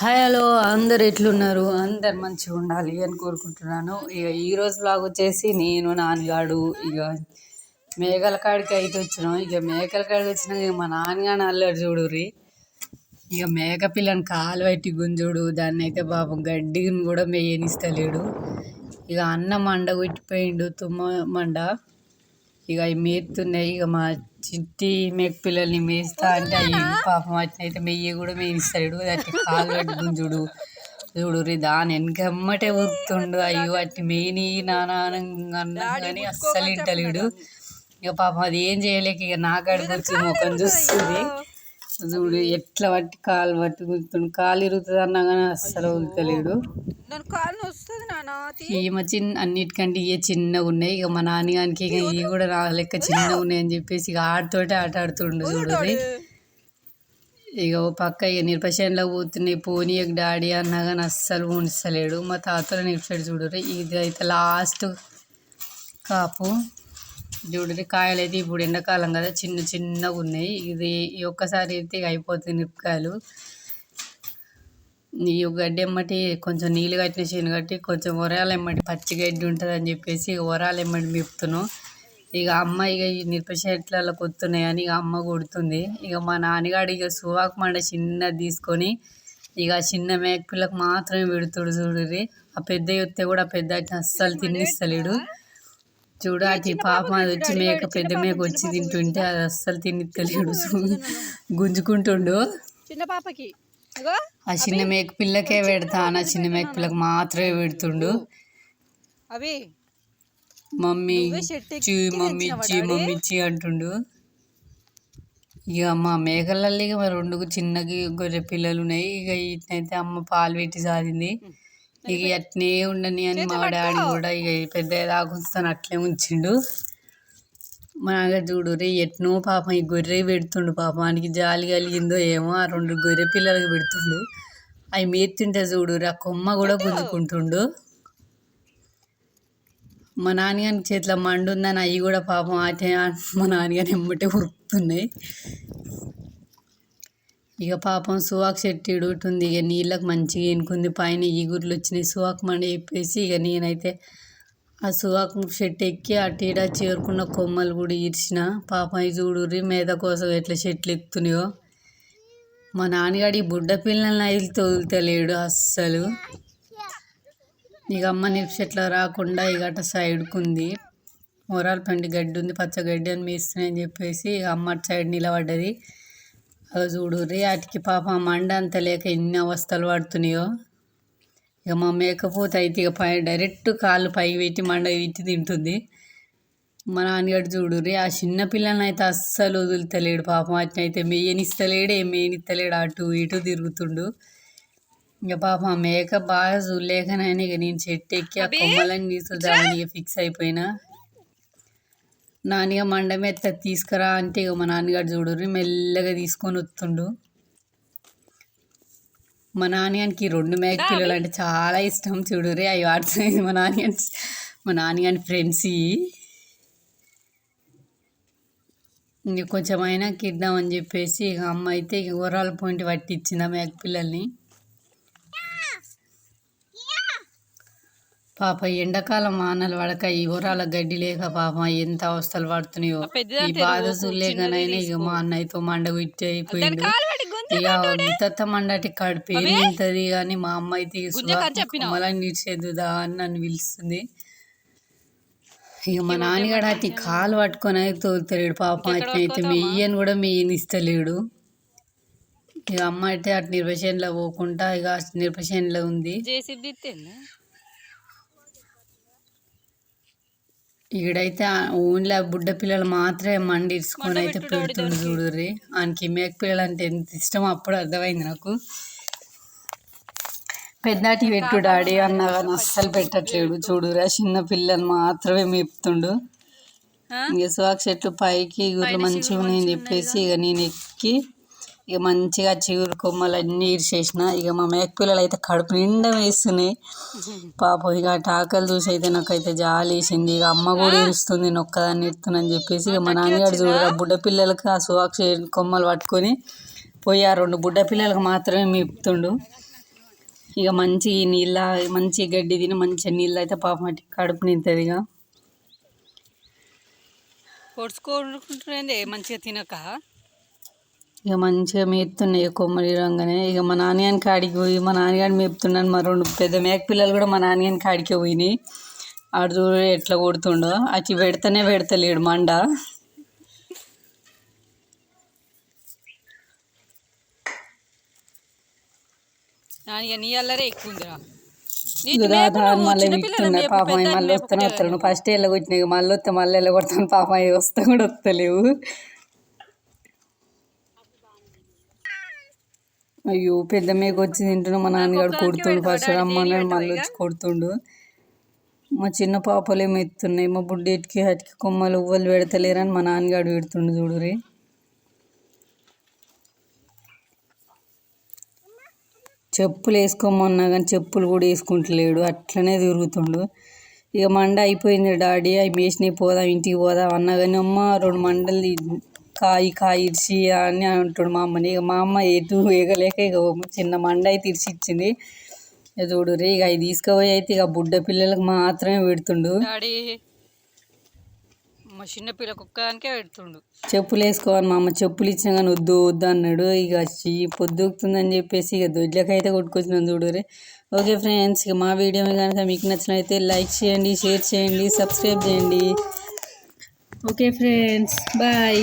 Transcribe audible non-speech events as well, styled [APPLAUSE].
Hi hello. అందరు ఎట్లున్నారు? అందరు మంచిగా ఉండాలి అని కోరుకుంటున్నాను. ఇక ఈరోజు బ్లాగ్ వచ్చేసి నేను నాన్నగాడు ఇక మేకల కాడికి అయితే వచ్చినాం. ఇక మేకల కాడికి వచ్చినాక ఇక మా నాన్నగాడు అల్లరి చూడుర్రి. ఇక మేక పిల్లని కాలు పెట్టి గుంజుడు. దాన్ని అయితే పాపం గడ్డిని కూడా మేయనిస్తలేడు. ఇక అన్న మండ కొట్టిపోయిండు తుమ్మ మండ. ఇక అవి మేపుతున్నాయి ఇక మా చిట్టి మేక పిల్లల్ని మేస్తా అంటే అవి పాపం వాటిని అయితే మెయ్యి కూడా మేయిస్తాడు. అట్టి కాలు కట్టి గుంజుడు చూడు. రే దాని వెనకమ్మటే ఊరుతుండు. అయ్యో అట్టి మెయిని నాన్న కానీ అస్సలు ఇంటలేడు. ఇక పాపం అది ఏం చేయలేక ఇక నాకాడికి వచ్చి ముఖం చూస్తుంది. చూడు ఎట్లా పట్టి కాలు పట్టి గుర్తుండు కాలు ఇరుగుతుంది అన్నా కానీ అస్సలు నాన్న ఈమె చిన్న అన్నిటికంటే ఇవి చిన్నగా ఉన్నాయి. ఇక మా నాన్నగానికి ఇక ఇవి కూడా నా లెక్క చిన్నగా ఉన్నాయి అని చెప్పేసి ఇక ఆడుతోటే ఆట ఆడుతుండు చూడు. ఇక ఓ పక్క ఇక నిర్పశంలో పోతున్నాయి. పోనీ ఇక డాడీ అన్నా కానీ అస్సలు ఉంచలేడు మా తాతలు నిలిపాడు చూడరు ఇది అయితే లాస్ట్ కాపు. చూడండి కాయలు అయితే ఇప్పుడు ఎండాకాలం కదా చిన్న చిన్నగా ఉన్నాయి. ఇది ఒక్కసారి అయితే ఇక అయిపోతుంది మిరపకాయలు. ఈ గడ్డి ఎమ్మటి కొంచెం నీళ్ళు కట్టిన చేను కట్టి కొంచెం ఒరాలు ఎమ్మటి పచ్చి గడ్డి ఉంటుంది అని చెప్పేసి ఇక వరాలు ఎమ్మటి మేపుతున్నాం ఇక అమ్మ ఇక ఈ మిరప చెట్లలో కొత్తున్నాయని ఇక అమ్మ కొడుతుంది. ఇక మా నాన్నగాడు ఇక సువాకు మండ చిన్నది తీసుకొని ఇక చిన్న మేక పిల్లకు మాత్రమే పెడుతుడు చూడుర్రి ఆ పెద్ద ఎత్తే కూడా పెద్ద వాటిని అస్సలు తినిస్తలేడు. చూడు అటు పాపం అది వచ్చి మేక పెద్ద మేక వచ్చి తింటుంటే అది అస్సలు తినిస్తలేడు [LAUGHS] గుంజుకుంటుండు. చిన్న పాపకి. ఆ చిన్న మేక పిల్లకే పెడతా ఆ చిన్న మేక పిల్లకు మాత్రమే పెడుతుండు. అవి మమ్మీ ఇచ్చి మమ్మీ ఇచ్చి మమ్మీ ఇచ్చి అంటుండు. ఇక మా మేకలలో ఇక మరి రెండు చిన్నకి గొర్రె పిల్లలు ఉన్నాయి ఇక ఇట్నైతే అమ్మ పాలు పెట్టి సారింది ఇక అట్నే ఉండని అని మా డాడీ కూడా ఇక పెద్ద దాకా ఉంచుతాను అట్లే ఉంచిండు. మా నాన్న చూడు రే ఎట్నో పాపం ఈ గొర్రె పెడుతుండు పాపానికి జాలి కలిగిందో ఏమో ఆ రెండు గొర్రె పిల్లలకి పెడుతుండు. అవి మేతుంటే చూడు ఆ కొమ్మ కూడా గుంజుకుంటుండు. మా నాన్నగారి చేతిలో మండు ఉందని అవి కూడా పాపం అటే మా నాన్నగారు ఎమ్మటే ఉరుకుతున్నాయి. ఇక పాపం సువాక్ చెట్టు ఇడుగుతుంది ఇక నీళ్ళకి మంచిగా ఎనుకుంది పైన ఈగుర్లు వచ్చినాయి. సువాక్ మండి చెప్పేసి ఇక నేనైతే ఆ సువాక్ చెట్టు ఎక్కి అటు ఇడ చేరుకున్న కొమ్మలు కూడా ఇరిచిన పాపం ఇది చూడుర్రి మేత కోసం ఎట్లా చెట్లు ఎక్కుతున్నాయో మా నాన్నగాడి ఈ బుడ్డ పిల్లల్ని అయితే తోలుతలేడు అస్సలు. ఇక అమ్మ చెట్ల రాకుండా ఇక అట సైడ్కుంది. మొరాల పండి గడ్డి ఉంది పచ్చ గడ్డి అని మేస్తున్నాయని చెప్పేసి ఇక అమ్మ అటు సైడ్ నిలబడ్డది. అవి చూడు రే వాటికి పాప మండ అంత లేక ఎన్ని అవస్థలు పడుతున్నాయో. ఇక మా మేకపోతే అయితే ఇక పై డైరెక్ట్ కాళ్ళు పై పెట్టి మండ పెట్టి తింటుంది. మా నాన్నగారు చూడు రే ఆ చిన్న పిల్లని అయితే అస్సలు వదులుతలేడు పాపం. వాటిని అయితే మేయనిస్తలేడు ఏం మేయనిస్తలేడు. అటు ఇటు తిరుగుతుండు. ఇక పాప ఆ మేక బాగా చూడలేకనైనా ఇక నేను చెట్టు ఎక్కి ఆ కొమ్మలని తీసుకుదామని ఇక ఫిక్స్ అయిపోయినా. నాన్నగా మండమెత్త తీసుకురా అంటే ఇక మా నాన్నగారు చూడుర్రి మెల్లగా తీసుకొని వస్తుండు. మా నాన్నగానికి రెండు మేక పిల్లలు అంటే చాలా ఇష్టం చూడుర్రి. అవి వాడుతున్నాయి మా నాన్నగారి మా నాన్నగారి ఫ్రెండ్స్ ఇంక కొంచెం అయినా కిద్దామని చెప్పేసి ఇక అమ్మ అయితే ఇక ఊరాల పోయింటి పట్టించింది ఆ మేక పిల్లల్ని. పాప ఎండాకాలం వానలు పడక ఈ ఊరాల గడ్డి లేక పాప ఎంత అవస్థలు పడుతున్నాయో. ఈ బాధ చూడలేకనైనా ఇక మా అన్నయ్యతో మండ గుట్టి అయిపోయింది ఇక ఉత్తత్త మండటి కడుపు ఏం తింటది కానీ మా అమ్మ అయితే మళ్ళీ నిడిచేద్దుదా అని నన్ను పిలుస్తుంది. ఇక మా నాన్నగాడు అతి కాలు పట్టుకొని అయితే తోలుతలేడు పాపం. అయితే మెయ్యని కూడా మెయ్యనిస్తలేడు ఇక అమ్మ అయితే అటు నిర్వచనలో పోకుండా ఇక నిర్వచనలో ఉంది. ఈడైతే ఓన్లీ ఆ బుడ్డ పిల్లలు మాత్రమే మండి ఇసుకొని అయితే పెడుతుండు చూడుర్రి. ఆయనకి మేక పిల్లలు అంటే ఎంత ఇష్టం అప్పుడు అర్థమైంది నాకు. పెద్దాటి పెట్టు డాడీ అన్నా కానీ అస్సలు పెట్టట్లేడు చూడురా చిన్న పిల్లలు మాత్రమే మేపుతుండు. ఇక సువాక్ చెట్లు పైకి గుర్లు మంచిగా ఉన్నాయని చెప్పేసి ఇక నేను ఎక్కి ఇక మంచిగా చిగురు కొమ్మలు అన్నీ ఇరిచేసిన ఇక మా మేక పిల్లలు అయితే కడుపు నిండా వేస్తున్నాయి. పాపం ఇక టాకలు చూసి అయితే నాకైతే జాలి వేసింది. ఇక అమ్మ కూడా ఇరుస్తుంది నొక్కదాన్ని ఇరుతుందని చెప్పేసి ఇక మా నాన్నగారు చూడరా బుడ్డ పిల్లలకి ఆ సువాక్ కొమ్మలు పట్టుకొని పోయి ఆ రెండు బుడ్డ పిల్లలకు మాత్రమే మేపుతుండు. ఇక మంచి నీళ్ళ మంచి గడ్డి తిని మంచిగా నీళ్ళు అయితే పాపం కడుపు నింతుంది ఇక. పొడుచుకుంటుండే మంచిగా తినక? ఇక మంచిగా మేపుతున్నాయి కొమ్మరి రంగానే ఇక మా నాన్నగాని కాడికి పోయి మా నాన్నగాని మేపుతున్నాను మా రెండు పెద్ద మేక పిల్లలు కూడా మా నాన్నగాని కాడికే పోయినాయి. ఆడు చూడు ఎట్లా కొడుతుండో. అచ్చి పెడితేనే పెడతలేడు మండ. నీ అల్లరే ఎక్కువ ఉందిరా. మళ్ళీ పాపం మళ్ళీ వస్తానే ఫస్ట్ మళ్ళీ వస్తే మళ్ళీ పాపం వస్తా కూడా వస్తలేవు. అయ్యో పెద్ద మేక వచ్చి తింటున్నా మా నాన్నగారు కొడుతుండు ఫస్ట్. రమ్మన్నాడు మళ్ళీ వచ్చి కొడుతుండు. మా చిన్న పాపలేమో ఎత్తున్నాయి మా బుడ్డేటికి హటికి కొమ్మలు ఉవ్వలు పెడతలేరని మా నాన్నగాడు పెడుతుండు చూడురి చెప్పులు వేసుకోమన్నా కానీ చెప్పులు కూడా వేసుకుంటలేడు. అట్లనే తిరుగుతుండు. ఇక మండ అయిపోయింది డాడీ. అవి మేసినాయి పోదాం ఇంటికి పోదాం అన్నా కానీ అమ్మ రెండు మండలు కాయి కాయి ఇడిచి అని అంటాడు మా అమ్మని. ఇక మా అమ్మ ఎటు వేగలేక ఇక చిన్న మండ అయితే ఇడిచి ఇచ్చింది. ఇక చూడు రే ఇక అవి తీసుకుపోయి అయితే ఇక బుడ్డ పిల్లలకు మాత్రమే పెడుతుండు. మా చిన్న పిల్ల కుక్కదానికే పెడుతుండు. చెప్పులు వేసుకోవాలి మా అమ్మ. చెప్పులు ఇచ్చినా కానీ వద్దు వద్దు అన్నాడు. ఇక పొద్దుకుతుందని చెప్పేసి ఇక దొడ్లకైతే కొట్టుకొచ్చినాం చూడరే ఓకే ఫ్రెండ్స్ ఇక మా వీడియో కనుక మీకు నచ్చినైతే లైక్ చేయండి షేర్ చేయండి సబ్స్క్రైబ్ చేయండి. Okay friends bye.